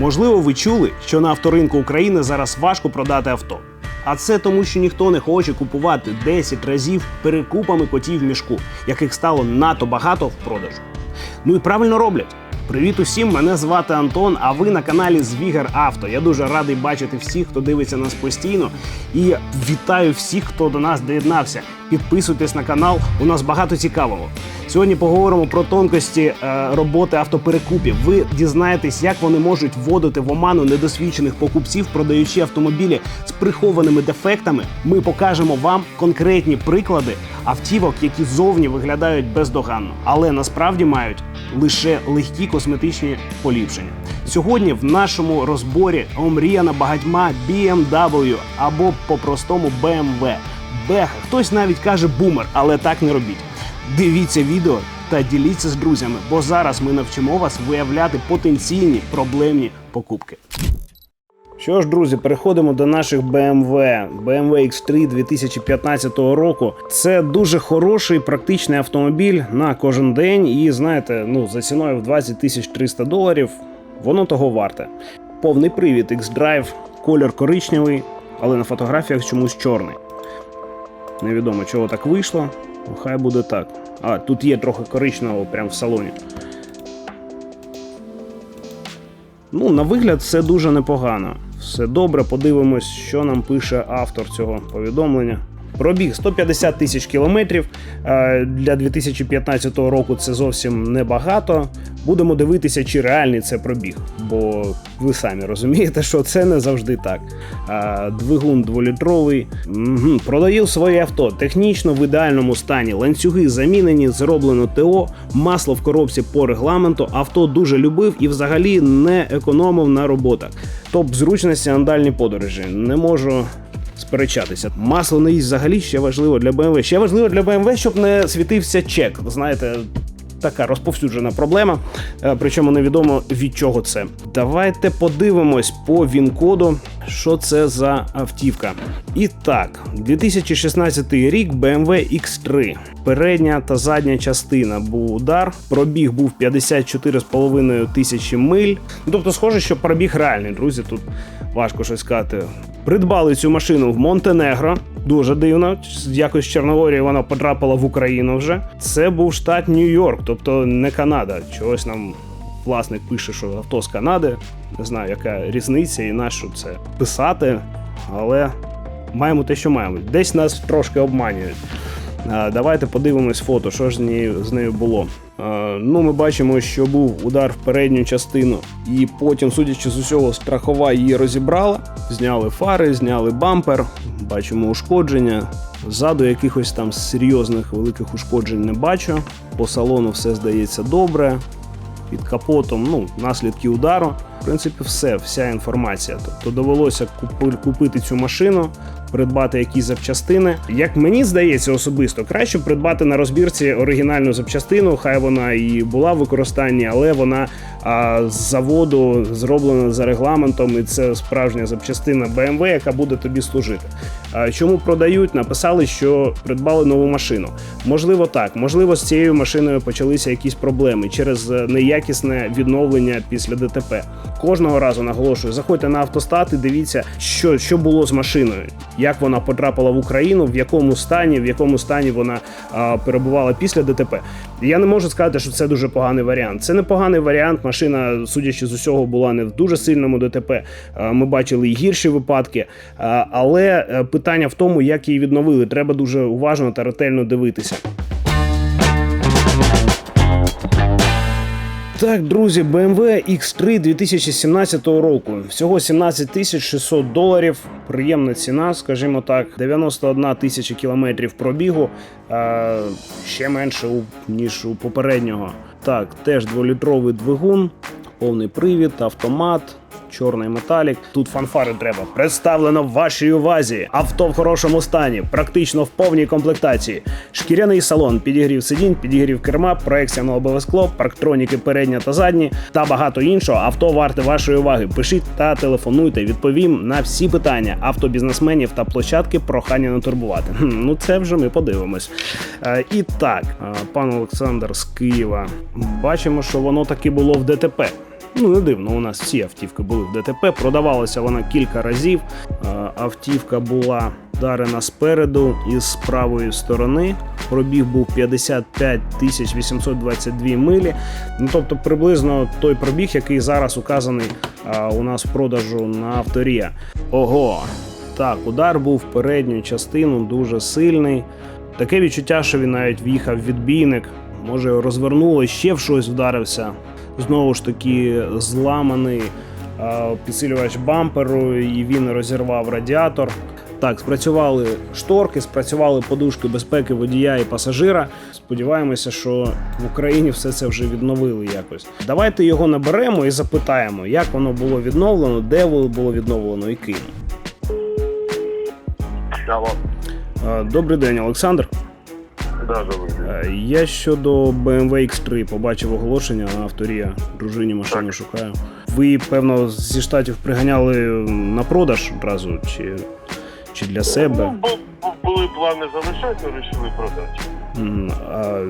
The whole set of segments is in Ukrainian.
Можливо, ви чули, що на авторинку України зараз важко продати авто. А це тому, що ніхто не хоче купувати 10 разів перекупами котів в мішку, яких стало надто багато в продажу. Ну і правильно роблять. Привіт усім! Мене звати Антон. А ви на каналі Звігар Авто. Я дуже радий бачити всіх, хто дивиться нас постійно. І вітаю всіх, хто до нас доєднався. Підписуйтесь на канал. У нас багато цікавого. Сьогодні поговоримо про тонкості е, роботи автоперекупів. Ви дізнаєтесь, як вони можуть вводити в оману недосвідчених покупців, продаючи автомобілі з прихованими дефектами. Ми покажемо вам конкретні приклади автівок, які зовні виглядають бездоганно, але насправді мають лише легкі косметичні поліпшення. Сьогодні в нашому розборі омріяна багатьма BMW або по-простому BMW. Беха, хтось навіть каже бумер, але так не робіть. Дивіться відео та діліться з друзями, бо зараз ми навчимо вас виявляти потенційні проблемні покупки. Що ж, друзі, переходимо до наших BMW. BMW X3 2015 року. Це дуже хороший практичний автомобіль на кожен день. І знаєте, ну за ціною в 20 тисяч 300 доларів воно того варте. Повний привід X-Drive, колір коричневий, але на фотографіях чомусь чорний. Невідомо, чого так вийшло. Хай буде так. А, тут є трохи коричневого прямо в салоні. Ну, на вигляд, все дуже непогано. Все добре, подивимось, що нам пише автор цього повідомлення. Пробіг 150 тисяч кілометрів. Е, Для 2015 року це зовсім небагато. Будемо дивитися, чи реальний це пробіг, бо ви самі розумієте, що це не завжди так. Двигун дволітровий. Мгм. Продаю своє авто технічно в ідеальному стані. Ланцюги замінені, зроблено ТО, масло в коробці по регламенту. Авто дуже любив і взагалі не економив на роботах. Топ зручності на дальні подорожі. Не можу сперечатися. Масло не їсть взагалі ще важливо для BMW. Ще важливо для BMW, щоб не світився чек. Знаєте. Така розповсюджена проблема, е, причому невідомо від чого це. Давайте подивимось по він-коду, що це за автівка. І так, 2016 рік BMW X3. Передня та задня частина був удар. Пробіг був 54,5 тисячі миль. Ну, тобто, схоже, що пробіг реальний, друзі. Тут важко щось сказати. Придбали цю машину в Монтенегро. Дуже дивно. Якось з Чорногорії вона потрапила в Україну вже. Це був штат Нью-Йорк, тобто не Канада. Чогось нам власник пише, що авто з Канади. Не знаю, яка різниця і на що це писати, але маємо те, що маємо. Десь нас трошки обманюють. Давайте подивимось фото, що ж з нею, було. Ну, ми бачимо, що був удар в передню частину, і потім, судячи з усього, страхова її розібрала. Зняли фари, зняли бампер, бачимо ушкодження. Ззаду якихось там серйозних великих ушкоджень не бачу. По салону все здається добре. Під капотом, ну, наслідки удару. Принципі, все, вся інформація. Тобто довелося купи- купити цю машину, придбати якісь запчастини. Як мені здається особисто, краще придбати на розбірці оригінальну запчастину, хай вона і була в використанні, але вона а, з заводу зроблена за регламентом, і це справжня запчастина BMW, яка буде тобі служити. А, чому продають? Написали, що придбали нову машину. Можливо, так, можливо, з цією машиною почалися якісь проблеми через е, неякісне відновлення після ДТП. Кожного разу наголошую, заходьте на автостат і дивіться, що, що було з машиною, як вона потрапила в Україну, в якому стані, в якому стані вона а, перебувала після ДТП. Я не можу сказати, що це дуже поганий варіант. Це не поганий варіант. Машина, судячи з усього, була не в дуже сильному ДТП. А, Ми бачили і гірші випадки. А, Але е, питання в тому, як її відновили. Треба дуже уважно та ретельно дивитися. Так, друзі, BMW X3 2017 року. Всього 17 тисяч 600 доларів. Приємна ціна, скажімо так. 91 тисяча кілометрів пробігу. А, ще менше, ніж у попереднього. Так, теж дволітровий двигун, повний привід, автомат. Чорний металік. Тут фанфари треба. Представлено в вашій увазі. Авто в хорошому стані, практично в повній комплектації. Шкіряний салон, підігрів сидінь, підігрів керма, проекція на лобове скло, парктроніки передня та задні та багато іншого. Авто варте вашої уваги. Пишіть та телефонуйте. Відповім на всі питання автобізнесменів та площадки. Прохання не турбувати. Ну це вже ми подивимось. Е, і так, е, пан Олександр з Києва. Бачимо, що воно таки було в ДТП. Ну, не дивно, у нас всі автівки були в ДТП. Продавалася вона кілька разів. Е, Автівка була вдарена спереду і з правої сторони. Пробіг був 55 тисяч 822 милі. Ну, тобто приблизно той пробіг, який зараз указаний у нас в продажу на авторія. Ого, так, удар був в передню частину дуже сильний. Таке відчуття, що він навіть в'їхав відбійник, може розвернуло, ще в щось вдарився. Знову ж таки, зламаний а, підсилювач бамперу, і він розірвав радіатор. Так, спрацювали шторки, спрацювали подушки безпеки водія і пасажира. Сподіваємося, що в Україні все це вже відновили якось. Давайте його наберемо і запитаємо, як воно було відновлено, де воно було відновлено і ким. Алло. Е, Добрий день, Олександр. Да, добрий. Е, Я щодо BMW X3 побачив оголошення на авторія. Дружині машину шукаю. Ви, певно, зі штатів приганяли на продаж одразу, чи, чи для Ну, себе? бу- були плани залишати, вирішили продати. А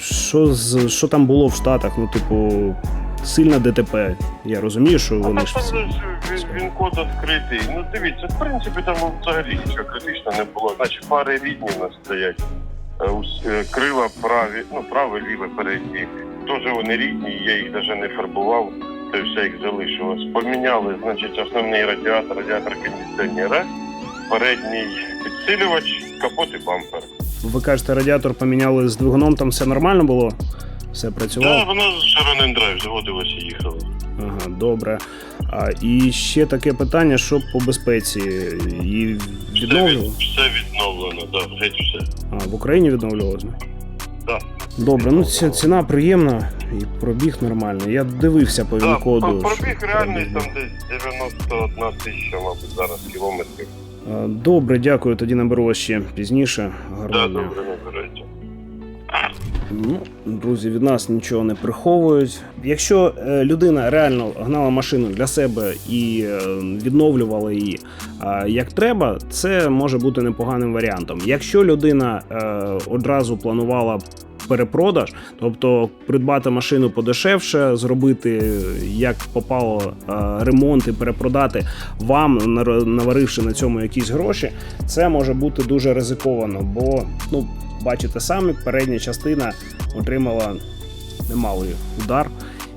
що, що там було в Штатах? Ну, типу, сильне ДТП. Я розумію, що Ну, вони там ж всі. він, код відкритий. Ну дивіться, в принципі, там взагалі нічого критичного не було. Значить, фари рідні у нас стоять. Е, е, Крила праві, ну праве, ліве, передні. Теж вони рідні, я їх навіть не фарбував, то все їх залишилось. Поміняли, значить, основний радіатор, радіатор кондиціонера, передній підсилювач, капот і бампер. Ви кажете, радіатор поміняли з двигуном, там все нормально було? Все працювало? Так, воно з Run Drive заводилося і їхало. Ага, добре. А, і ще таке питання, що по безпеці. Її Все, відновлювали? від- все відновлено, так, геть все. А, в Україні відновлювалося? Так. Добре, ну ці- ціна приємна і пробіг нормальний. Я дивився по Так, він-коду. пробіг що реальний там десь 91 тисяча, мабуть, зараз кілометрів. А, Добре, дякую. Тоді наберу вас ще пізніше. Гарного дня. добре, набирайте. Ну, друзі, від нас нічого не приховують. Якщо е, людина реально гнала машину для себе і е, відновлювала її як треба, це може бути непоганим варіантом. Якщо людина е, одразу планувала перепродаж, тобто придбати машину подешевше, зробити як попало е, ремонт і перепродати вам, наваривши на цьому якісь гроші, це може бути дуже ризиковано, бо ну. Бачите самі, передня частина отримала немалий удар.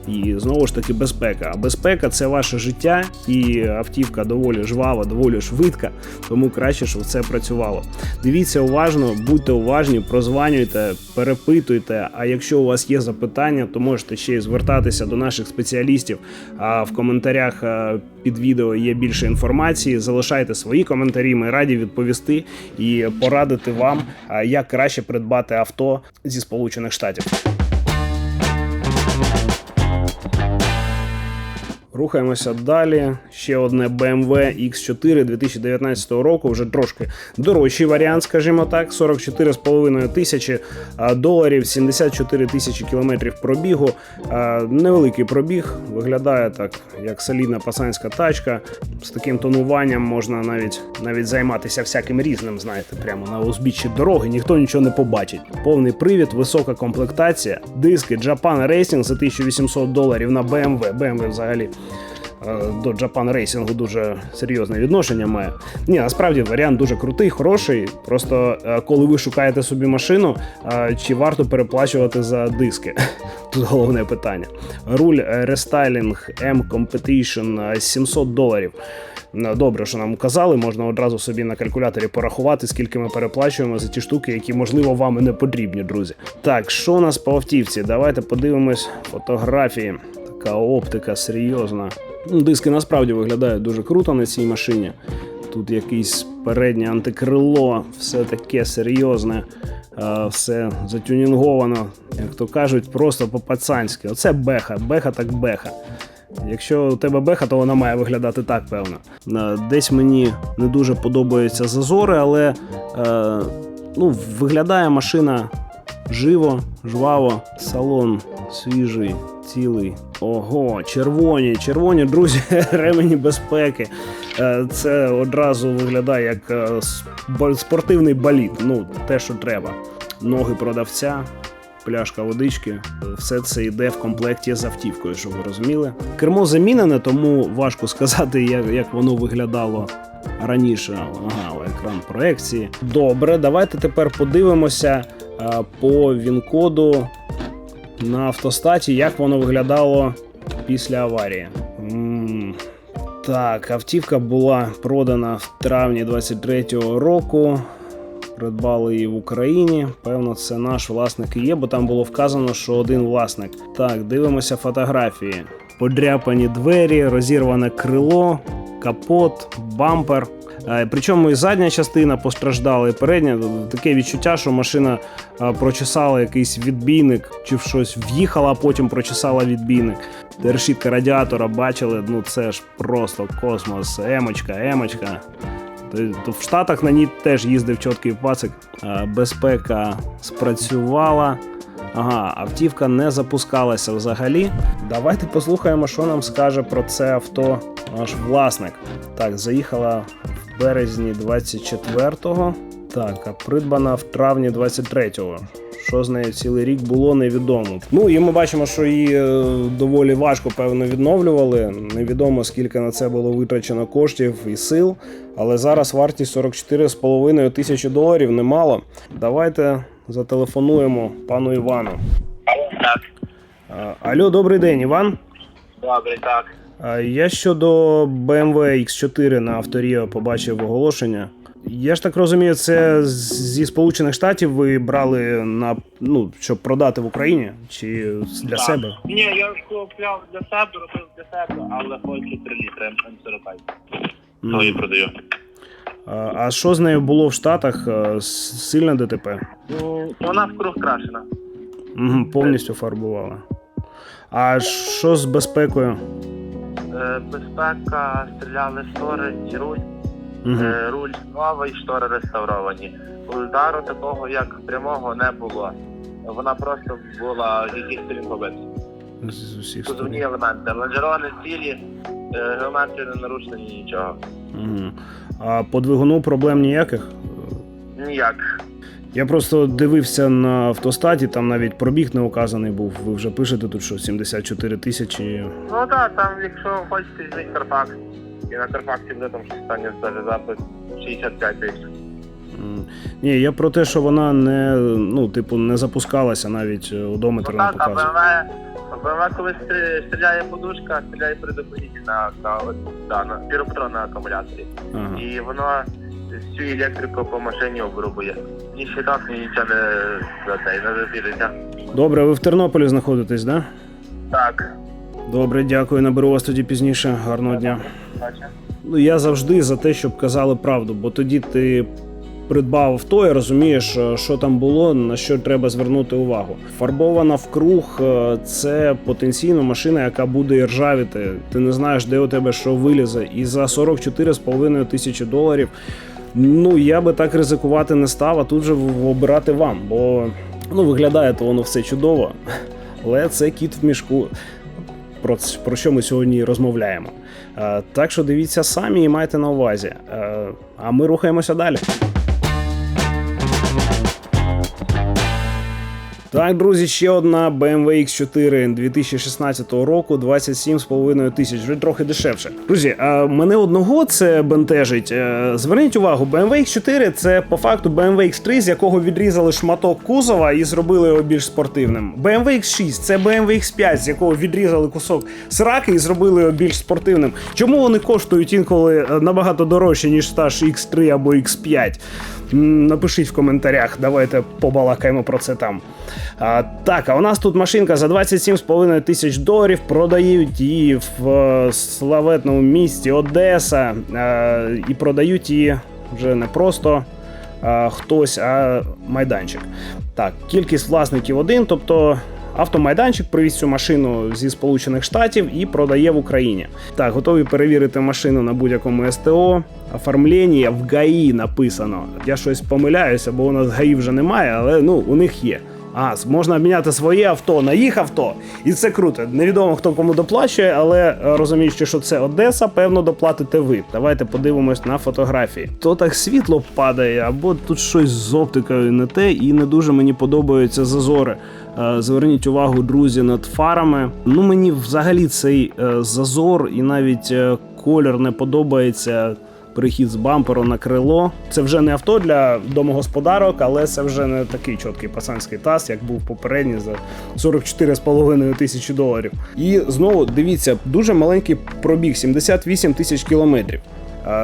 І знову ж таки безпека. А безпека це ваше життя, і автівка доволі жвава, доволі швидка, тому краще, щоб це працювало. Дивіться уважно, будьте уважні, прозванюйте, перепитуйте. А якщо у вас є запитання, то можете ще й звертатися до наших спеціалістів. А в коментарях е, під відео є більше інформації. Залишайте свої коментарі. Ми раді відповісти і порадити вам, як краще придбати авто зі Сполучених Штатів. Рухаємося далі. Ще одне BMW X4 2019 року, вже трошки дорожчий варіант, скажімо так, 44,5 тисячі доларів, 74 тисячі кілометрів пробігу. Невеликий пробіг, виглядає так, як солідна пасанська тачка. З таким тонуванням можна навіть навіть займатися всяким різним, знаєте, прямо на узбіччі дороги, ніхто нічого не побачить. Повний привід, висока комплектація, диски Japan Racing за 1800 доларів на BMW. BMW взагалі до Japan Racing дуже серйозне відношення має. Ні, насправді варіант дуже крутий, хороший. Просто е, коли ви шукаєте собі машину, е, чи варто переплачувати за диски? Тут головне питання. Руль е, рестайлінг M Competition е, 700 доларів. Добре, що нам казали, можна одразу собі на калькуляторі порахувати, скільки ми переплачуємо за ті штуки, які, можливо, вам і не потрібні, друзі. Так, що у нас по автівці? Давайте подивимось фотографії. Така оптика серйозна. Ну, диски насправді виглядають дуже круто на цій машині. Тут якийсь переднє антикрило, все таке серйозне, все затюнінговано, як то кажуть, просто по-пацанськи. Оце беха, беха так беха. Якщо у тебе беха, то вона має виглядати так, певно. Десь мені не дуже подобаються зазори, але ну, виглядає машина живо, жваво, салон свіжий, цілий. Ого, червоні, червоні, друзі, ремені безпеки. Е, Це одразу виглядає як е, спортивний болід. Ну, те, що треба. Ноги продавця, пляшка водички. Все це йде в комплекті з автівкою, щоб ви розуміли. Кермо замінене, тому важко сказати, як, як воно виглядало раніше. Ага, екран проекції. Добре, давайте тепер подивимося е, по він-коду на автостаті, як воно виглядало після аварії. Так, автівка була продана в травні 23-го року. Придбали її в Україні. Певно, це наш власник і є, бо там було вказано, що один власник. Так, дивимося фотографії. Подряпані двері, розірване крило, капот, бампер. Е, Причому і задня частина постраждала, і передня. Таке відчуття, що машина е, прочесала якийсь відбійник чи щось в'їхала, а потім прочесала відбійник. Решітка радіатора бачили, ну це ж просто космос, емочка, емочка. В Штатах на ній теж їздив чіткий пацик. Е, Безпека спрацювала. Ага, автівка не запускалася взагалі. Давайте послухаємо, що нам скаже про це авто наш власник. Так, заїхала березні 24-го. Так, а придбана в травні 23-го. Що з нею цілий рік було невідомо. Ну і ми бачимо, що її е, доволі важко певно відновлювали. Невідомо скільки на це було витрачено коштів і сил. Але зараз вартість 44,5 тисячі доларів немало. Давайте зателефонуємо пану Івану. Так, Алло, добрий день, Іван. добре, так. Я щодо BMW X4 на авторіо побачив оголошення. Я ж так розумію, це зі Сполучених Штатів ви брали на ну, щоб продати в Україні чи для Так. себе? Ні, я ж купляв для себе, робив для себе, але хочу 3 літри М45. Ну і продаю. А, а що з нею було в Штатах? Сильне ДТП? Ну, Вона вкруг крашена. Угу, повністю фарбувала. А що з безпекою? Е, безпека, стріляли штори, руль, Угу. руль новий, штори реставровані. Удару такого як прямого не було. Вона просто була з яких сторін побита. З усіх Позовні елементи. Лонжерони цілі, е, не нарушені, нічого. Угу. А по двигуну проблем ніяких? Ніяк. Я просто дивився на автостаті, там навіть пробіг не указаний був. Ви вже пишете тут, що 74 тисячі. Ну так, там, якщо хочете, візьміть Карпакс. І на Карпаксі буде там даже запис 65 тисяч. Ні, я про те, що вона не, ну, типу, не запускалася навіть е, одометр Ну не так, а. БМВ, БМВ коли стрі- стріляє подушка, стріляє предохранитель на, на, да, на піропатрон на акумуляторі. Ага. І воно всю електрику по машині обрубує. Ні щиток, ні нічого не за цей, не зазіриться. Добре, ви в Тернополі знаходитесь, да? Так, Добре, дякую. Наберу вас тоді пізніше. Гарного дня. Ну, я завжди за те, щоб казали правду, бо тоді ти придбав авто і розумієш, е, що там було, на що треба звернути увагу. Фарбована в круг е, це потенційно машина, яка буде і ржавіти. Ти не знаєш, де у тебе що вилізе. І за 44,5 тисячі доларів. Ну, я би так ризикувати не став, а тут же обирати вам, бо ну, виглядає то воно все чудово, але це кіт в мішку. Про, про що ми сьогодні розмовляємо. Е, Так що дивіться самі і майте на увазі. Е, А ми рухаємося далі. Так, друзі, ще одна BMW X4 2016 року, 27,5 тисяч, вже трохи дешевше. Друзі, а мене одного це бентежить. Е, Зверніть увагу, BMW X4 це по факту BMW X3, з якого відрізали шматок кузова і зробили його більш спортивним. BMW X6 це BMW X5, з якого відрізали кусок сраки і зробили його більш спортивним. Чому вони коштують інколи е, набагато дорожче, ніж та ж X3 або X5? Напишіть в коментарях, давайте побалакаємо про це там. А, так, а у нас тут машинка за 27,5 тисяч доларів. Продають її в е, славетному місті Одеса. Е, і продають її вже не просто хтось, а майданчик. Так, кількість власників один, тобто. Автомайданчик привіз цю машину зі Сполучених Штатів і продає в Україні. Так, готові перевірити машину на будь-якому СТО. Оформлення в ГАІ написано. Я щось помиляюся, бо у нас ГАІ вже немає, але ну у них є. А, можна обміняти своє авто на їх авто, і це круто. Невідомо хто кому доплачує, але е, розуміючи, що це Одеса, певно, доплатите ви. Давайте подивимось на фотографії. То так світло падає, або тут щось з оптикою не те, і не дуже мені подобаються зазори. Е, Зверніть увагу, друзі, над фарами. Ну мені взагалі цей е, зазор і навіть колір не подобається. Перехід з бамперу на крило. Це вже не авто для домогосподарок, але це вже не такий чіткий пасанський таз, як був попередній за 44,5 тисячі доларів. І знову дивіться, дуже маленький пробіг 78 тисяч кілометрів.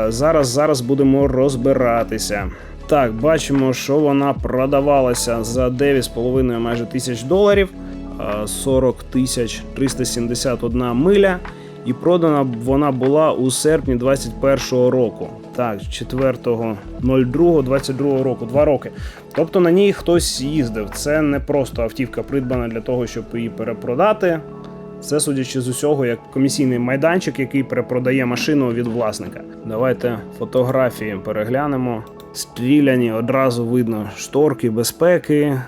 Зараз, зараз будемо розбиратися. Так, бачимо, що вона продавалася за 9,5 майже тисяч доларів, а 40 тисяч 371 миля. І продана вона була у серпні 21-го року. Так, 4.02.22 року, два роки. Тобто на ній хтось їздив. Це не просто автівка придбана для того, щоб її перепродати. Це, судячи з усього, як комісійний майданчик, який перепродає машину від власника. Давайте фотографії переглянемо. Стріляні одразу видно шторки безпеки.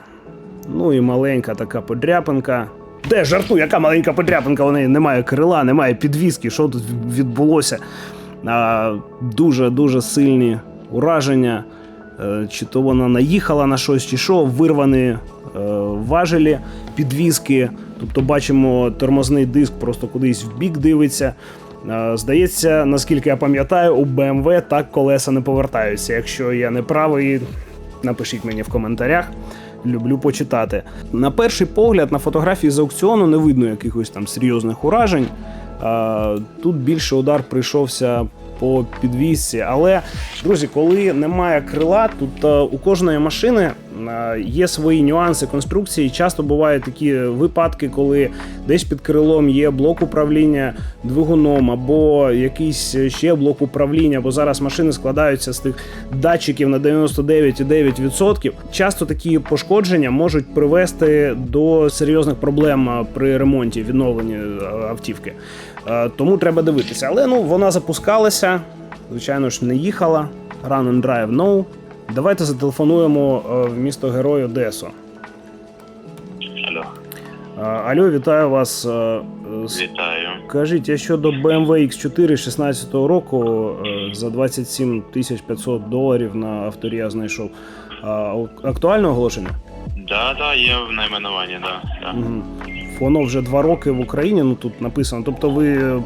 Ну і маленька така подряпинка. Де жарту, яка маленька подряпинка? У неї немає крила, немає підвіски. Що тут відбулося? Дуже дуже сильні ураження. Е, Чи то вона наїхала на щось, чи що, вирвані е, важелі підвіски. Тобто бачимо тормозний диск просто кудись в бік дивиться. Е, Здається, наскільки я пам'ятаю, у BMW так колеса не повертаються. Якщо я не правий, напишіть мені в коментарях. Люблю почитати. На перший погляд, на фотографії з аукціону не видно якихось там серйозних уражень. Тут більше удар прийшовся по підвісці. Але, друзі, коли немає крила, тут е, у кожної машини є свої нюанси конструкції. Часто бувають такі випадки, коли десь під крилом є блок управління двигуном або якийсь ще блок управління, бо зараз машини складаються з тих датчиків на 99,9%. Часто такі пошкодження можуть привести до серйозних проблем е, при ремонті відновленні е, автівки. Е, Тому треба дивитися. Але ну вона запускалася, звичайно ж, не їхала. Run and drive no. Давайте зателефонуємо е, в місто Герой Одесу. Алло, Алло, вітаю вас. Е, вітаю. Кажіть, я щодо BMW X4 16 року е, за 27 тисяч 500 доларів на авторі я знайшов. Актуальне оголошення? Да, да, є в найменуванні, да. да. Воно вже два роки в Україні, ну тут написано. Тобто ви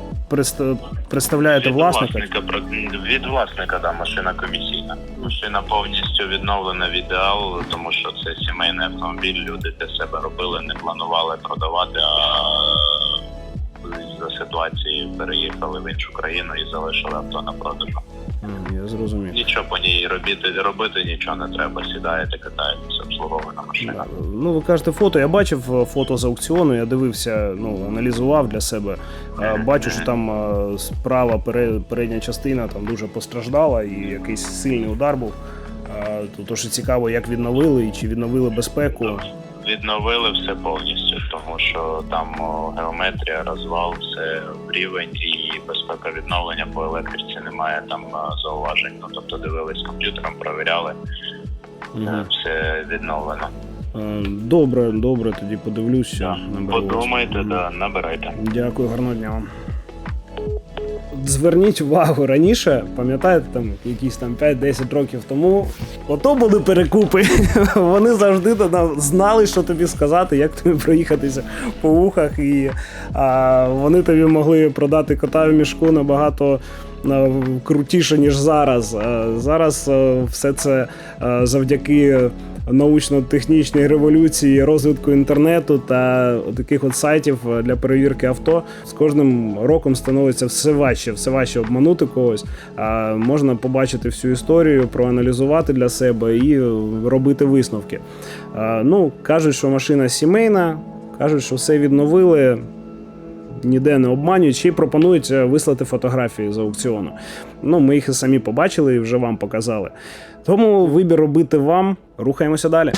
представляєте Від власника? власника, від власника, да, машина комісійна. Машина повністю відновлена в ідеал, тому що це сімейний автомобіль, люди для себе робили, не планували продавати, а за ситуації переїхали в іншу країну і залишили авто на продажу. Я зрозумів. Нічого по ній робити, робити нічого не треба. Сідаєте, катаєтеся, обслугована машина. Ну, ви кажете, фото. Я бачив е, фото з аукціону, я дивився, ну, аналізував для себе. Бачу, що там е, справа передня частина там дуже постраждала і якийсь сильний удар був. То- Тож цікаво, як відновили і чи відновили безпеку. Відновили все повністю, тому що там геометрія, розвал, все в рівень і безпека відновлення по електриці немає там е, зауважень. Ну тобто дивились комп'ютером, провіряли, е, все відновлено. Е, Добре, добре, тоді подивлюся. наберу. Подумайте, Мгм. да, набирайте. Дякую, гарного дня вам. Зверніть увагу раніше, пам'ятаєте, там якісь там 5-10 років тому, ото були перекупи. Вони завжди знали, що тобі сказати, як тобі проїхатися по вухах, і а, вони тобі могли продати кота в мішку набагато крутіше, ніж зараз. Зараз все це завдяки научно-технічній революції, розвитку інтернету та таких от сайтів е, для перевірки авто з кожним роком становиться все важче, все важче обманути когось. Можна побачити всю історію, проаналізувати для себе і е, робити висновки. Ну кажуть, що машина сімейна, кажуть, що все відновили. Ніде не обманюють, ще й пропонують е, вислати фотографії з аукціону. Ну, ми їх і самі побачили і вже вам показали. Тому вибір робити вам. Рухаємося далі.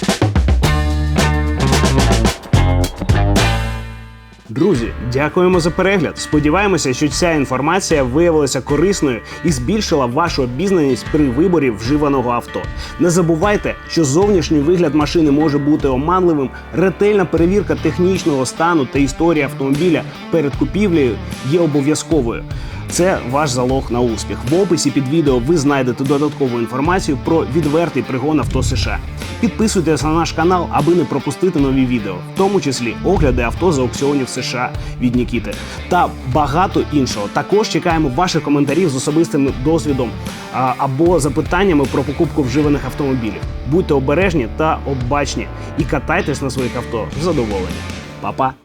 Друзі, дякуємо за перегляд. Сподіваємося, що ця інформація виявилася корисною і збільшила вашу обізнаність при виборі вживаного авто. Не забувайте, що зовнішній вигляд машини може бути оманливим. Ретельна перевірка технічного стану та історії автомобіля перед купівлею є обов'язковою. Це ваш залог на успіх. В описі під відео ви знайдете додаткову інформацію про відвертий пригон авто США. Підписуйтесь на наш канал, аби не пропустити нові відео, в тому числі огляди авто з аукціонів США від Нікіти та багато іншого. Також чекаємо ваших коментарів з особистим досвідом або запитаннями про покупку вживаних автомобілів. Будьте обережні та обачні і катайтесь на своїх авто з задоволенням. Па-па!